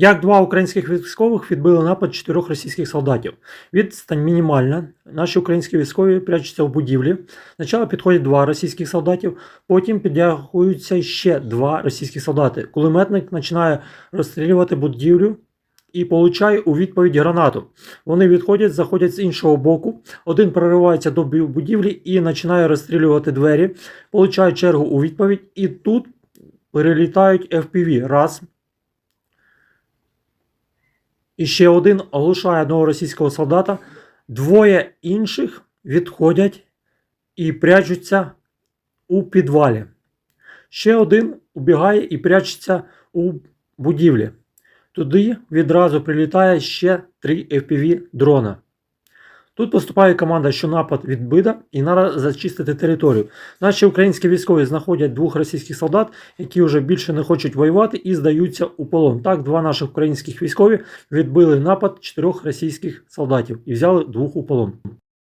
Як два українських військових відбили напад чотирьох російських солдатів. Відстань мінімальна. Наші українські військові прячуться в будівлі. Спочатку підходять два російських солдатів, потім підтягуються ще два російських солдати. Кулеметник починає розстрілювати будівлю і получає у відповідь гранату. Вони відходять, заходять з іншого боку. Один проривається до будівлі і починає розстрілювати двері, получає чергу у відповідь, і тут перелітають FPV. Раз. І ще один оглушає одного російського солдата. Двоє інших відходять і прячуться у підвалі. Ще один убігає і прячеться у будівлі. Туди відразу прилітає ще три FPV дрона. Тут поступає команда, що напад відбита і треба зачистити територію. Наші українські військові знаходять двох російських солдат, які вже більше не хочуть воювати і здаються у полон. Так, два наших українських військові відбили напад чотирьох російських солдатів і взяли двох у полон.